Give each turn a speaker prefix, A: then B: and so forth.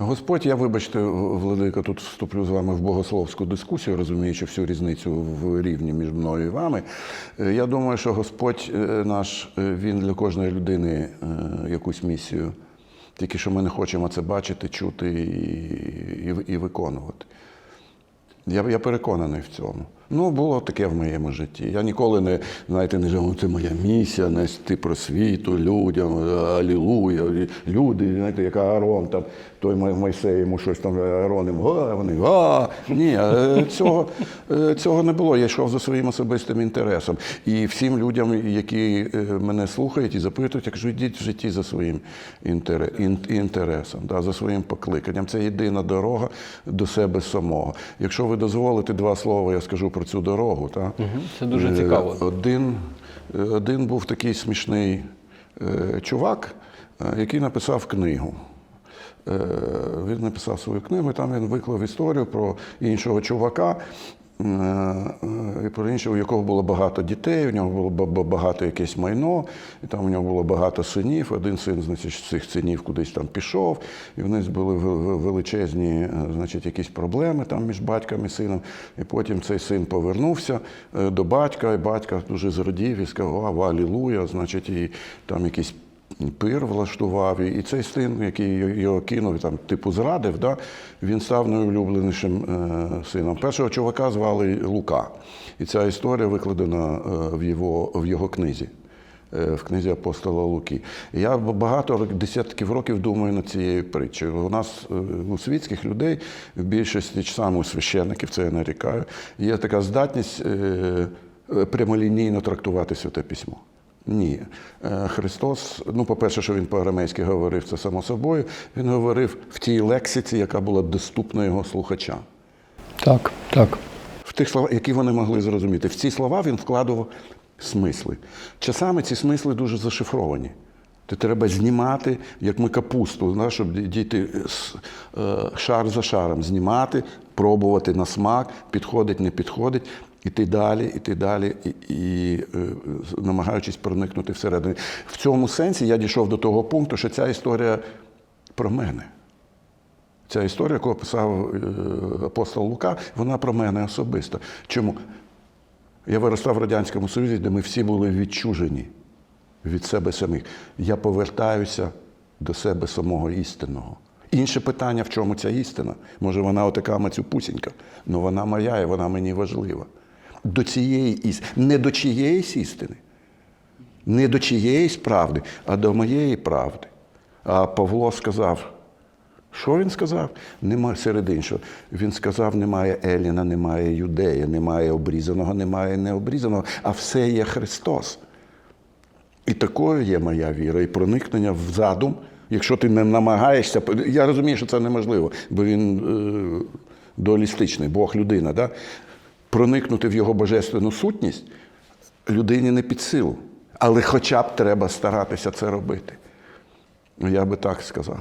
A: Господь, я вибачте, Владика, тут вступлю з вами в богословську дискусію, розуміючи всю різницю в рівні між мною і вами. Е, Я думаю, що Господь е, наш, е, він для кожної людини якусь місію. Тільки що ми не хочемо це бачити, чути і, і, і виконувати. Я, я переконаний в цьому. Ну, було таке в моєму житті. Я ніколи не, знаєте, не живу, це моя місія, нести просвіту людям, алілуя, люди, знаєте, як Аарон, там, той Мойсей йому щось там Аарон, їм, а, вони, а. Ні, е, цього, е, цього не було. Я йшов за своїм особистим інтересом. І всім людям, які е, мене слухають і запитують, я кажу, йдіть в житті за своїм інтересом, да, за своїм покликанням. Це єдина дорога до себе самого. Якщо ви дозволите два слова, я скажу про цю дорогу. Та?
B: Це дуже
A: Е,
B: цікаво.
A: Один, е, один був такий смішний е, чувак, який написав книгу. Він написав свою книгу, і там він виклав історію про іншого чувака, про іншого, у якого було багато дітей, у нього було ба- ба- багато якесь майно, і там у нього було багато синів. Один син, значить, цих синів кудись там пішов, і в них були ве- ве- величезні, е, значить, якісь проблеми там між батьком і сином. І потім цей син повернувся е, до батька, і батька дуже зрадів і сказав, «Ва, алілуя, значить, і там якісь пир влаштував, і цей син, який його кинув, там, типу зрадив, да, він став найулюбленішим е, сином. Першого чувака звали Лука. І ця історія викладена е, в, його, в його книзі. е, В книзі апостола Луки. Я багато десятків років думаю над цією притчею. У нас у світських людей, в більшості саме у священників, це я нарікаю, є така здатність прямолінійно трактувати святе письмо. Ні. Е, Христос, ну, по-перше, що він по-арамейськи говорив, це само собою. Він говорив в тій лексиці, яка була доступна його слухачам.
B: Так, так.
A: В тих словах, які вони могли зрозуміти. В ці слова він вкладував смисли. Часами ці смисли дуже зашифровані. Ти треба знімати, як ми капусту, знаєш, щоб дійти е, шар за шаром, знімати, пробувати на смак, підходить, не підходить, іти далі, іти далі, і, і е, намагаючись проникнути всередину. В цьому сенсі я дійшов до того пункту, що ця історія про мене. Ця історія, яку описав е, апостол Лука, вона про мене особисто. Чому? Я виростав в Радянському Союзі, де ми всі були відчужені від себе самих. Я повертаюся до себе самого істинного. Інше питання, в чому ця істина? Може, вона отака мацюпусінька, але вона моя і вона мені важлива. До цієї істини, не до чиєїсь істини, не до чиєїсь правди, а до моєї правди. А Павло сказав, що він сказав? Нема серед іншого. Він сказав: немає Еліна, немає юдея, немає обрізаного, немає необрізаного, а все є Христос. І такою є моя віра, і проникнення в задум. Якщо ти не намагаєшся, я розумію, що це неможливо, бо він е, дуалістичний, Бог людина. Да? Проникнути в його божественну сутність людині не під силу. Але хоча б треба старатися це робити. Я би так сказав.